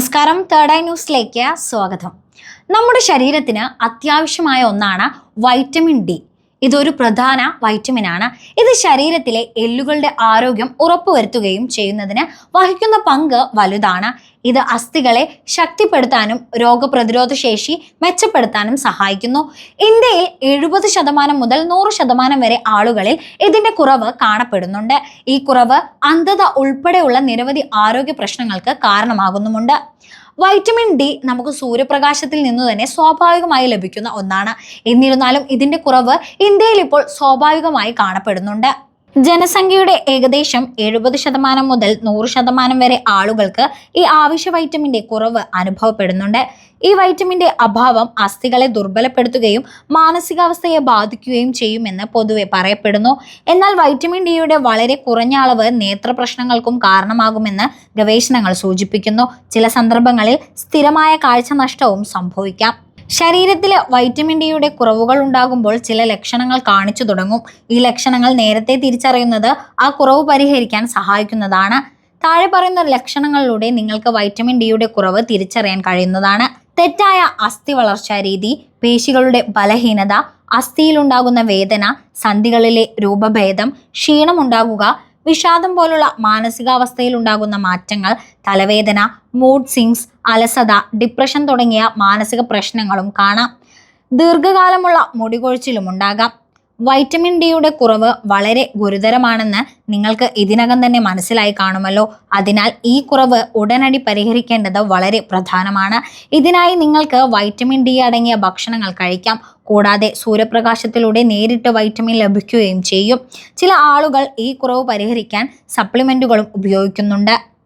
നമസ്കാരം. Third eye ന്യൂസിലേക്ക് സ്വാഗതം. നമ്മുടെ ശരീരത്തിന് അത്യാവശ്യമായ ഒന്നാണ് വൈറ്റമിൻ ഡി. ഇതൊരു പ്രധാന വൈറ്റമിനാണ് ഇത് ശരീരത്തിലെ എല്ലുകളുടെ ആരോഗ്യം ഉറപ്പുവരുത്തുകയും ചെയ്യുന്നതിന് വഹിക്കുന്ന പങ്ക് വലുതാണ്. ഇത് അസ്ഥികളെ ശക്തിപ്പെടുത്താനും രോഗപ്രതിരോധ ശേഷി മെച്ചപ്പെടുത്താനും സഹായിക്കുന്നു. ഇന്ത്യയിൽ എഴുപത് ശതമാനം മുതൽ നൂറ് ശതമാനം വരെ ആളുകളിൽ ഇതിന്റെ കുറവ് കാണപ്പെടുന്നുണ്ട്. ഈ കുറവ് അന്ധത ഉൾപ്പെടെയുള്ള നിരവധി ആരോഗ്യ പ്രശ്നങ്ങൾക്ക് കാരണമാകുന്നുമുണ്ട്. വൈറ്റമിൻ ഡി നമുക്ക് സൂര്യപ്രകാശത്തിൽ നിന്ന് തന്നെ സ്വാഭാവികമായി ലഭിക്കുന്ന ഒന്നാണ്. എന്നിരുന്നാലും ഇതിന്റെ കുറവ് ഇന്ത്യയിൽ ഇപ്പോൾ സ്വാഭാവികമായി കാണപ്പെടുന്നുണ്ട്. ജനസംഖ്യയുടെ ഏകദേശം എഴുപത് ശതമാനം മുതൽ നൂറ് ശതമാനം വരെ ആളുകൾക്ക് ഈ ആവശ്യ വൈറ്റമിന്റെ കുറവ് അനുഭവപ്പെടുന്നുണ്ട്. ഈ വൈറ്റമിന്റെ അഭാവം അസ്ഥികളെ ദുർബലപ്പെടുത്തുകയും മാനസികാവസ്ഥയെ ബാധിക്കുകയും ചെയ്യുമെന്ന് പൊതുവെ പറയപ്പെടുന്നു. എന്നാൽ വൈറ്റമിൻ ഡിയുടെ വളരെ കുറഞ്ഞ അളവ് നേത്ര പ്രശ്നങ്ങൾക്കും കാരണമാകുമെന്ന് ഗവേഷണങ്ങൾ സൂചിപ്പിക്കുന്നു. ചില സന്ദർഭങ്ങളിൽ സ്ഥിരമായ കാഴ്ച നഷ്ടവും സംഭവിക്കാം. ശരീരത്തിൽ വൈറ്റമിൻ ഡിയുടെ കുറവുകൾ ഉണ്ടാകുമ്പോൾ ചില ലക്ഷണങ്ങൾ കാണിച്ചു തുടങ്ങും. ഈ ലക്ഷണങ്ങൾ നേരത്തെ തിരിച്ചറിയുന്നത് ആ കുറവ് പരിഹരിക്കാൻ സഹായിക്കുന്നതാണ്. താഴെ പറയുന്ന ലക്ഷണങ്ങളിലൂടെ നിങ്ങൾക്ക് വൈറ്റമിൻ ഡിയുടെ കുറവ് തിരിച്ചറിയാൻ കഴിയുന്നതാണ്. തെറ്റായ അസ്ഥി വളർച്ചാ രീതി പേശികളുടെ ബലഹീനത അസ്ഥിയിലുണ്ടാകുന്ന വേദന സന്ധികളിലെ രൂപഭേദം ക്ഷീണമുണ്ടാകുക വിഷാദം പോലുള്ള മാനസികാവസ്ഥയിൽ ഉണ്ടാകുന്ന മാറ്റങ്ങൾ തലവേദന മൂഡ് സിങ്സ് അലസത ഡിപ്രഷൻ തുടങ്ങിയ മാനസിക പ്രശ്നങ്ങളും കാണാം. ദീർഘകാലമുള്ള മുടികൊഴിച്ചിലും ഉണ്ടാകാം. വൈറ്റമിൻ ഡിയുടെ കുറവ് വളരെ ഗുരുതരമാണെന്ന് നിങ്ങൾക്ക് ഇതിനകം തന്നെ മനസ്സിലായി കാണുമല്ലോ. അതിനാൽ ഈ കുറവ് ഉടനടി പരിഹരിക്കേണ്ടത് വളരെ പ്രധാനമാണ്. ഇതിനായി നിങ്ങൾക്ക് വൈറ്റമിൻ ഡി അടങ്ങിയ ഭക്ഷണങ്ങൾ കഴിക്കാം. കൂടാതെ സൂര്യപ്രകാശത്തിലൂടെ നേരിട്ട് വൈറ്റമിൻ ലഭിക്കുകയും ചെയ്യും. ചില ആളുകൾ ഈ കുറവ് പരിഹരിക്കാൻ സപ്ലിമെന്റുകളും ഉപയോഗിക്കുന്നുണ്ട്.